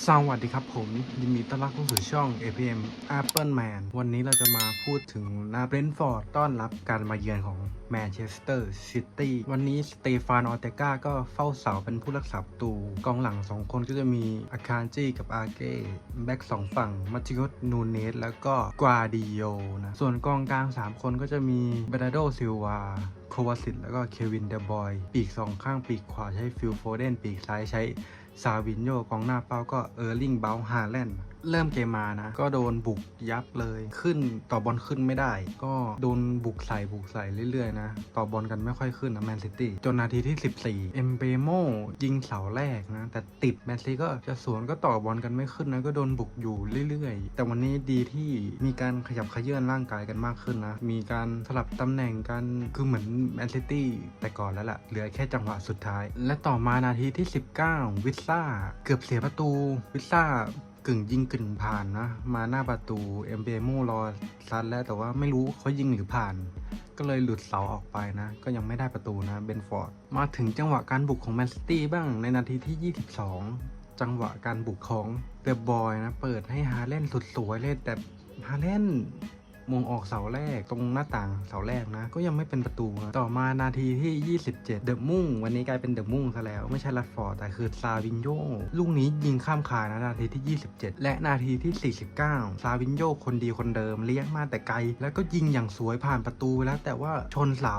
สวัสดีครับผมยินดีต้อนรับเข้าสู่ช่อง APM Apple Man วันนี้เราจะมาพูดถึงนาเบรนฟอร์ดต้อนรับการมาเยือนของแมนเชสเตอร์ซิตี้วันนี้สเตฟานออเตกาก็เฝ้าเสาเป็นผู้รักษาประตู กองหลัง 2 คนก็จะมีอาคารจีกับอาเก้แบ็กสองฝั่งมัติโยสนูเนสแล้วก็กวาดิโยนะส่วนกองกลาง 3 คนก็จะมีเบรโดซิลวาโควาสิตแล้วก็เควินเดบอย ปีกสองข้างปีกขวาใช้ฟิลโฟเดนปีกซ้ายใช้ ซาวินโยกองหน้าเป้าก็เออร์ลิงเบลฮาแลนด์ เริ่มเกมมานะ ก็โดนบุกยับเลยขึ้นต่อบอลขึ้นไม่ได้ ก็โดนบุกใส่บุกใส่เรื่อยๆนะ ต่อบอลกันไม่ค่อยขึ้นนะแมนซิตี้จนนาทีที่ 14 เอ็มเบโมยิงเสาแรกนะ แต่ติดแมนซีก็จะสวนก็ต่อบอลกันไม่ขึ้นนะ ก็โดนบุกอยู่เรื่อยๆ แต่วันนี้ดีที่มีการขยับขยื่นร่างกายกันมากขึ้นนะ มีการสลับตำแหน่งกันคือเหมือนแมนซิตี้แต่ก่อนแล้วล่ะเหลือแค่จังหวะสุดท้าย และต่อมานาทีที่ 19 วิซ่าเกือบเสียประตูวิซ่า กึ่งยิงกึ่งผ่านนะ มาหน้าประตูเอ็มเบโมรอซัดแล้วแต่ว่าไม่รู้เขายิงหรือผ่าน ก็เลยหลุดเสาออกไปนะ ก็ยังไม่ได้ประตูนะเบนฟอร์ดมาถึงจังหวะการบุกของแมนซิตี้บ้างในนาทีที่ 22 จังหวะการบุกของเดอะบอยนะ เปิดให้ฮาเล่นสุดสวยเลยแต่ฮาเล่น มงออกเสาแรกตรงหน้าต่างเสาแรกนะ ก็ยังไม่เป็นประตูนะต่อมานาทีที่ 27 เดอะมุ่ง วันนี้กลายเป็นเดอะมุ่งซะแล้วไม่ใช่ลัดฟอร์ดแต่คือซาวินโยลูกนี้ยิงข้ามคานนะนาทีที่ 27 และนาทีที่ 49 ซาวินโยคนดีคนเดิมเลี้ยงมาแต่ไกล แล้วก็ยิงอย่างสวยผ่านประตูแล้ว แต่ว่าชนเสา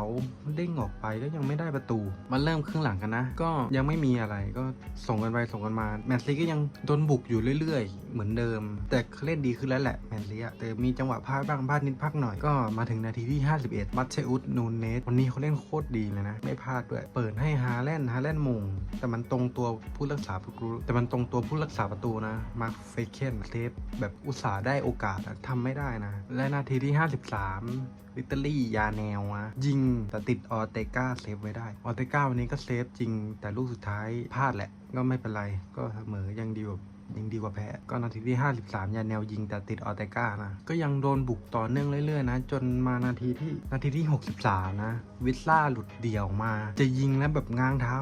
เด้งออกไปก็ยังไม่ได้ประตู มันเริ่มครึ่งหลังกันนะ ก็ยังไม่มีอะไรก็ส่งกันไปส่งกันมาแมนซีก็ยังโดนบุกอยู่เรื่อย ๆ เหมือนเดิม แต่เล่นดีขึ้นแล้วแหละแมนซีอะแต่มีจังหวะพลาดบ้างาดนิดพลาดหน่อยก็มาถึงนาทีที่ 51 มัตเชอุสนูนเนสวันนี้เขาเล่นโคตรดีเลยนะ ไม่พลาดด้วย เปิดให้ฮาแลนฮาแลนมง แต่มันตรงตัวผู้รักษาประตูแต่มันตรงตัวผู้รักษาประตูนะมาร์คเฟเคนเซฟแบบอุตส่าห์ได้โอกาสอะทำไม่ได้นะ และนาทีที่ 53ลิตเตอรี่ยาแนวนะยิงแต่ติดออเตกาเซฟไว้ได้ ออเตกาวันนี้ก็เซฟจริงแต่ลูกสุดท้ายพลาดแหละ ก็ไม่เป็นไรก็เสมอยังดีกว่ายังดีกว่าแพ้ก็นาทีที่ 53 ยาแนวยิงแต่ติดออเตกานะ ก็ยังโดนบุกต่อเนื่องเรื่อยๆนะ จนมานาทีที่นาทีที่ 63 นะ วิสล่าหลุดเดี่ยวมา จะยิงแล้วแบบง้างเท้า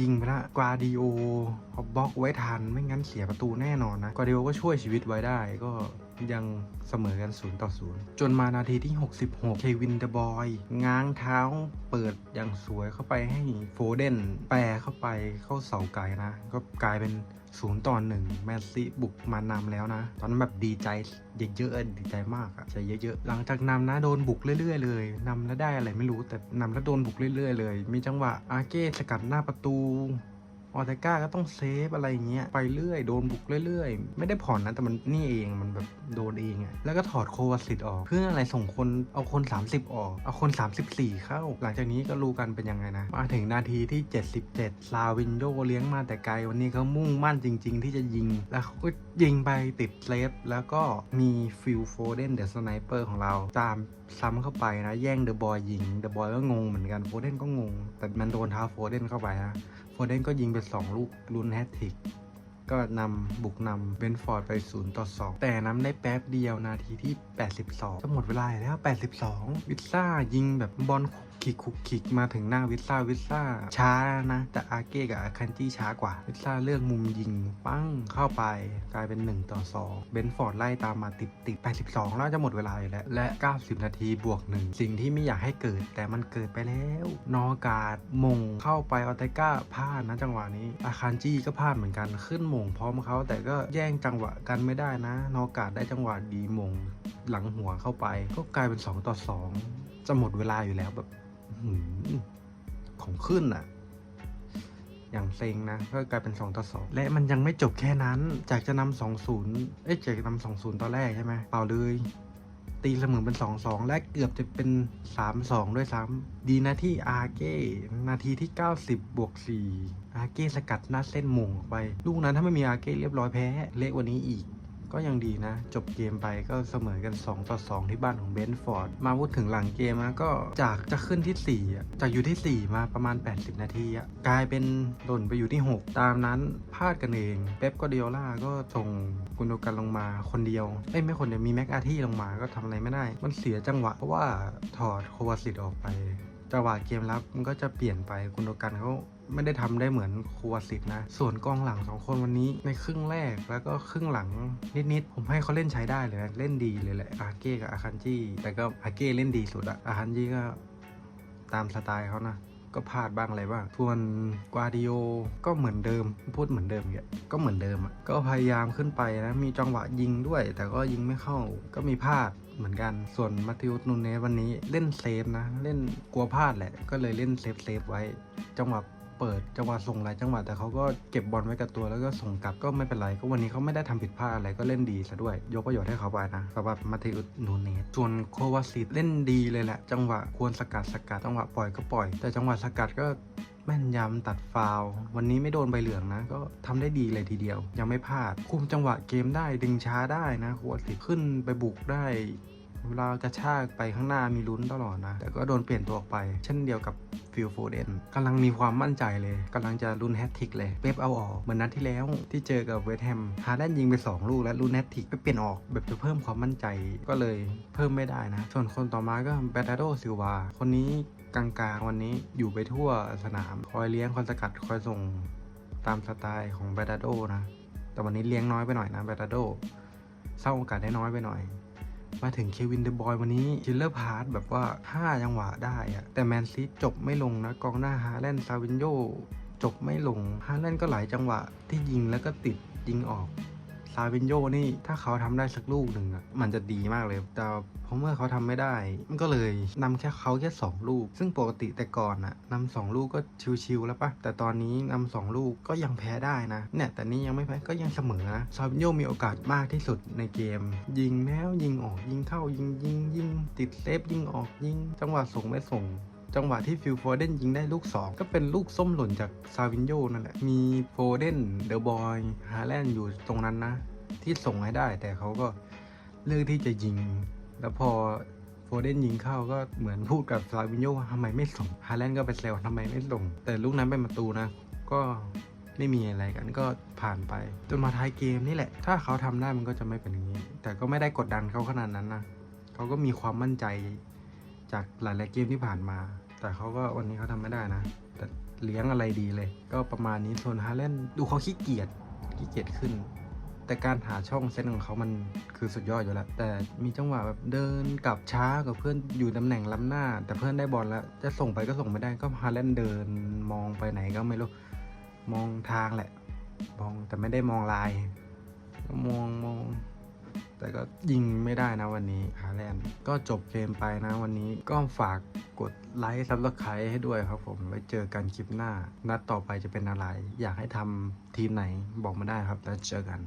ยิงไปละกวาดิโอเขาบล็อกไว้ทันไม่งั้นเสียประตูแน่นอนนะกวาดิโอก็ช่วยชีวิตไว้ได้ก็ ยังเสมอกัน 0 ต่อ 0 จนมานาทีที่ 66 เควินเดบอย ง้างเท้าเปิดอย่างสวยเข้าไปให้โฟเดน แปรเข้าไปเข้าเสาไกลนะ ก็กลายเป็น 0 ต่อ 1 แมนซีบุกมานำแล้วนะ ตอนนั้นแบบดีใจเยอะๆดีใจมากอะใจเยอะๆ หลังจากนำนะโดนบุกเรื่อยๆ เลยนำแล้วได้อะไรไม่รู้แต่นำแล้วโดนบุกเรื่อยๆ เลย มีจังหวะอาเก้สกัดหน้าประตู ออเตก้าก็ต้องเซฟอะไรเงี้ยไปเรื่อยโดนบุกเรื่อยๆ ไม่ได้ผ่อนนะแต่มันนี่เองมันแบบโดนเองอะแล้วก็ถอดโควาสิตออก เพื่ออะไรส่งคนเอาคน 30 ออก เอาคน 34 เข้า หลังจากนี้ก็รู้กันเป็นยังไงนะ มาถึงนาทีที่ 77 ซาวินโยเลี้ยงมาแต่ไกลวันนี้เขามุ่งมั่นจริง ๆ ที่จะยิง แล้วเขาก็ยิงไปติดเซฟแล้วก็มีฟิลโฟเดนเดอะสไนเปอร์ของเราตามซ้ำเข้าไปนะ แย่งเดอะบอยยิงเดอะบอยก็งงเหมือนกันโฟเดนก็งง แต่มันโดนท้าโฟเดนเข้าไปนะ โฟเดนก็ยิงไป 2 ลูกรุนแฮตทริก ก็นำบุกนำเบนฟอร์ดไป 0 ต่อ 2 แต่นำได้แป๊บเดียวนาทีที่ 82จะหมดเวลาแล้ว 82 วิซ่ายิงแบบบอลคุกคิกคุกคิกมาถึงหน้าวิซ่าวิซ่าช้านะ แต่อาเก้กับอาคันจี้ช้ากว่า วิซ่าเลือกมุมยิงปั้งเข้าไปกลายเป็น 1 ต่อ 2 เบนฟอร์ดไล่ตามมาติดติด82 แล้วจะหมดเวลาอยู่แล้ว และ 90 นาทีบวกหนึ่งสิ่งที่ไม่อยากให้เกิดแต่มันเกิดไปแล้ว นอกาดมงเข้าไปออเตก้าพลาดนะจังหวะนี้อาคันจี้ก็พลาดเหมือนกันขึ้นมงพร้อมเขาแต่ก็แย่งจังหวะกันไม่ได้นะ นอกาดได้จังหวะดีมงหลังหัวเข้าไป ก็กลายเป็น 2 ต่อ 2 จะหมดเวลาอยู่แล้วแบบอของขึ้นอะ อย่างเซ็งนะก็กลายเป็น 2 ต่อ 2 และมันยังไม่จบแค่นั้น จากจะนำ2-0เอ้ยจากจะนำ2-0ตอนแรกใช่ไหมเปล่าเลย ตีเสมอเป็น2-2และเกือบจะเป็น3-2ด้วยซ้ำดีนะที่อาเก้นาทีที่ 90 บวก 4 อาเก้สกัดหน้าเส้นมงออกไป ลูกนั้นถ้าไม่มีอาเก้เรียบร้อยแพ้ เละกว่านี้อีก ก็ยังดีนะ จบเกมไปก็เสมอกัน 2 ต่อ 2 ที่บ้านของเบนฟอร์ด มาพูดถึงหลังเกมนะก็จากจะขึ้นที่ 4 จากอยู่ที่ 4 มาประมาณ 80 นาทีกลายเป็นหล่นไปอยู่ที่ 6 ตามนั้นพลาดกันเอง เป๊ปกวาร์ดิโอล่าก็ส่งกุนโดกันลงมาคนเดียวเอ้ยไม่คนเดียวมีแม็กอาที่ลงมาก็ทำอะไรไม่ได้ มันเสียจังหวะเพราะว่าถอดโควาสิตออกไปจังหวะเกมรับมันก็จะเปลี่ยนไปกุนโดกันเขา ไม่ได้ทำได้เหมือนครัวสิทธ์นะ ส่วนกองหลังสองคนวันนี้ในครึ่งแรกแล้วก็ครึ่งหลังนิดๆผมให้เขาเล่นใช้ได้เลยนะเล่นดีเลยแหละอาเก้กับอาคันจีแต่ก็อาเก้เล่นดีสุดอะอาคันจีก็ตามสไตล์เขานะก็พลาดบ้างอะไรบ้างส่วนกวาดิโอก็เหมือนเดิม พูดเหมือนเดิมเงี้ยก็เหมือนเดิมอะ ก็พยายามขึ้นไปนะ มีจังหวะยิงด้วย แต่ก็ยิงไม่เข้า ก็มีพลาดเหมือนกัน ส่วนมาติอุสนูเนสวันนี้เล่นเซฟนะ เล่นกลัวพลาดแหละ ก็เลยเล่นเซฟเซฟไว้ จังหวะ เปิดจังหวะส่งหลายจังหวะแต่เขาก็เก็บบอลไว้กับตัวแล้วก็ส่งกลับก็ไม่เป็นไร ก็วันนี้เขาไม่ได้ทำผิดพลาดอะไรก็เล่นดีซะด้วย ยกประโยชน์ให้เขาไปนะสำหรับมาติอุสนูเนสส่วนโควาซิตเล่นดีเลยแหละ จังหวะควรสกัดสกัดจังหวะปล่อยก็ปล่อย แต่จังหวะสกัดก็แม่นยำตัดฟาววันนี้ไม่โดนใบเหลืองนะ ก็ทำได้ดีเลยทีเดียว ยังไม่พลาด คุมจังหวะเกมได้ดึงช้าได้นะโควาซิตขึ้นไปบุกได้ เวลากระชากไปข้างหน้ามีลุ้นตลอดนะ แต่ก็โดนเปลี่ยนตัวออกไป เช่นเดียวกับฟิลโฟเดนกำลังมีความมั่นใจเลยกำลังจะลุ้นแฮตทิกเลยเป๊ปเอาออก เหมือนนัดที่แล้วที่เจอกับเวสแฮมฮาแลนด์ยิงไป 2 ลูกแล้วลุ้นแฮตทิกไปเปลี่ยนออกแบบจะเพิ่มความมั่นใจก็เลยเพิ่มไม่ได้นะ ส่วนคนต่อมาก็แบตาโดซิลวาคนนี้กลางๆวันนี้อยู่ไปทั่วสนาม คอยเลี้ยงคอยสกัดคอยส่งตามสไตล์ของแบตาโดนะแต่วันนี้เลี้ยงน้อยไปหน่อยนะแบตาโดสร้างโอกาสได้น้อยไปหน่อย มาถึงเควินเดบอยวันนี้คิลเลอร์พาร์ทแบบว่า 5 จังหวะได้อะแต่แมนซีจบไม่ลงนะ กองหน้าฮาแลนด์ซาวินโยจบไม่ลงฮาแลนด์ก็หลายจังหวะที่ยิงแล้วก็ติดยิงออก ซาวินโยนี่ถ้าเขาทำได้สักลูกหนึ่งอะมันจะดีมากเลย แต่เพราะเมื่อเขาทำไม่ได้ มันก็เลยนำแค่เขาแค่2ลูก ซึ่งปกติแต่ก่อนอะนำสองลูกก็ชิวๆแล้วปะแต่ตอนนี้นำสองลูกก็ยังแพ้ได้นะเนี่ยแต่นี่ยังไม่แพ้ก็ยังเสมอนะซาวินโยมีโอกาสมากที่สุดในเกม ยิงแล้วยิงออกยิงเข้ายิงยิงยิงติดเซฟยิงออกยิง จังหวะส่งไม่ส่ง จังหวะที่ฟิลโฟเดนยิงได้ลูก 2 ก็เป็นลูกส้มหล่นจากซาวินโยนั่นแหละ มีโฟเดนเดอะบอยฮาแลนด์อยู่ตรงนั้นนะ ที่ส่งให้ได้แต่เขาก็เลือกที่จะยิง แล้วพอโฟเดนยิงเข้าก็เหมือนพูดกับซาวินโยว่าทำไมไม่ส่งฮาแลนด์ก็ไปแซวทำไมไม่ส่ง แต่ลูกนั้นเป็นประตูนะ ก็ไม่มีอะไรกันก็ผ่านไป จนมาท้ายเกมนี่แหละ ถ้าเขาทำได้มันก็จะไม่เป็นอย่างนี้ แต่ก็ไม่ได้กดดันเขาขนาดนั้นนะเขาก็มีความมั่นใจจากหลายๆเกมที่ผ่านมา แต่เขาก็วันนี้เขาทำไม่ได้นะ แต่เลี้ยงอะไรดีเลย ก็ประมาณนี้ส่วนฮาเลนดูเขาขี้เกียจขี้เกียจขึ้น แต่การหาช่องเซตของเขามันคือสุดยอดอยู่แล้ว แต่มีจังหวะแบบเดินกลับช้ากับเพื่อนอยู่ตำแหน่งล้ำหน้า แต่เพื่อนได้บอลแล้ว จะส่งไปก็ส่งไม่ได้ก็ฮาเลนเดินมองไปไหนก็ไม่รู้มองทางแหละ มองแต่ไม่ได้มองลาย ก็ยิงไม่ได้นะวันนี้ฮาแลนด์ก็จบเกมไปนะวันนี้ก็ฝากกดไลค์ซับสไครต์ให้ด้วยครับผม ไว้เจอกันคลิปหน้า นัดต่อไปจะเป็นอะไร อยากให้ทำทีมไหนบอกมาได้ครับแล้วเจอกัน